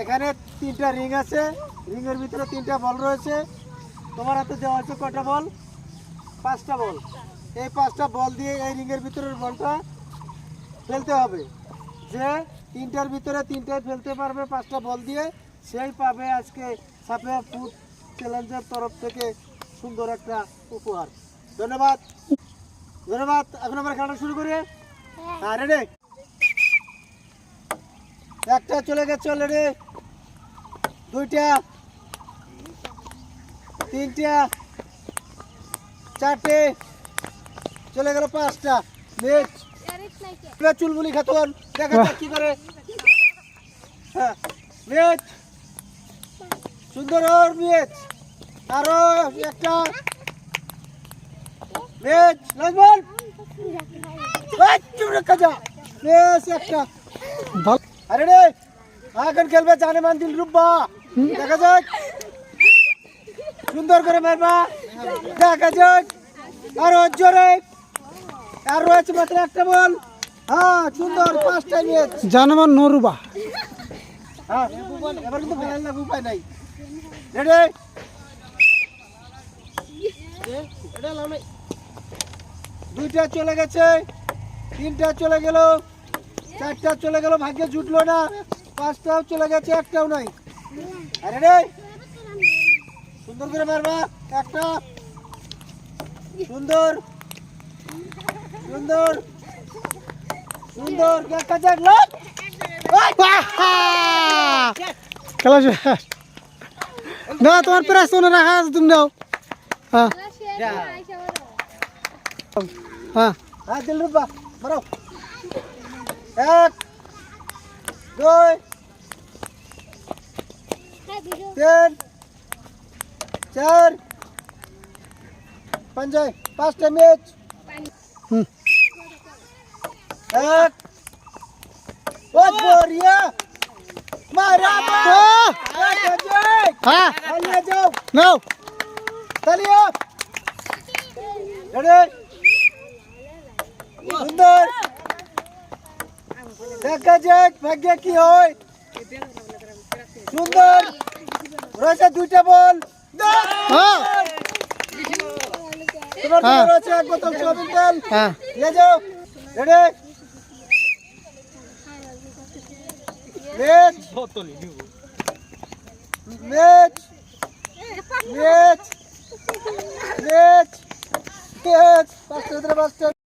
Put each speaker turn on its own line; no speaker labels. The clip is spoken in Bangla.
এখানে তিনটা রিং আছে রিংয়ের ভিতরে তিনটা বল রয়েছে তোমার হাতে দেওয়া আছে কটা বল পাঁচটা বল এই পাঁচটা বল দিয়ে এই রিংয়ের ভিতরের বলটা ফেলতে হবে যে তিনটার ভিতরে তিনটায় ফেলতে পারবে পাঁচটা বল দিয়ে সেই পাবে আজকে সাফিয়া ফুড চ্যালেঞ্জের তরফ থেকে সুন্দর একটা উপহার ধন্যবাদ। ধন্যবাদ এখন আমরা খেলাটা শুরু করি। হ্যাঁ। রেডি একটা চলে গেছে অলরেডি দুইটা তিনটা চারটে চলে গেল পাঁচটা। চুলবুলি খাতুন দেখা যাক কি করে। হ্যাঁ সুন্দর ওর আরও একটা। নাজমল! এই, চুপ রে কাজা বেশ একটা। আরে রে এখন খেলবে জানে মান দিল রুব্বা দেখা যাক। সুন্দর করে মারবা। দেখা যাক। আরও জোরে। আর রয়েছে মাত্র একটা বল। হ্যাঁ সুন্দর পাঁচটা ম্যাচ
জানমান নরুবা।
হ্যাঁ এবার কিন্তু উপায় নাই। রেডি? দুইটা চলে গেছে, তিনটা চলে গেল, চারটা চলে গেল, ভাগ্যে জুটলো না, পাঁচটাও চলে গেছে, একটাও নাই। আরে রে! সুন্দর করে মারবা, একটা। সুন্দর। সুন্দর। সুন্দর। দেখা যাক
খেলা না, তোমার প্রাইস মনে রাখা আছে তুমি দাও হ্যাঁ। হ্যাঁ।
হ্যাঁ দিল রুব্বা মারো এক দুই তিন চার পাঁচ পাঁচটা ম্যাচ
হুম।
এক ও বড়িয়া মারা
ও!
জয়
হ্যাঁ।
হালিয়া যাও।
নাও।
তালিয়া রেডি সুন্দর। দেখা যাক ভাগ্যে কি হয়। সুন্দর। রয়েছে দুইটা বল।
হ্যাঁ।
তোমার
হ্যাঁ।
রয়েছে এক বোতল সোয়াবিন তেল।
হ্যাঁ।
নিয়ে যাও। Ready match match match match match পাঁচটা পাঁচটা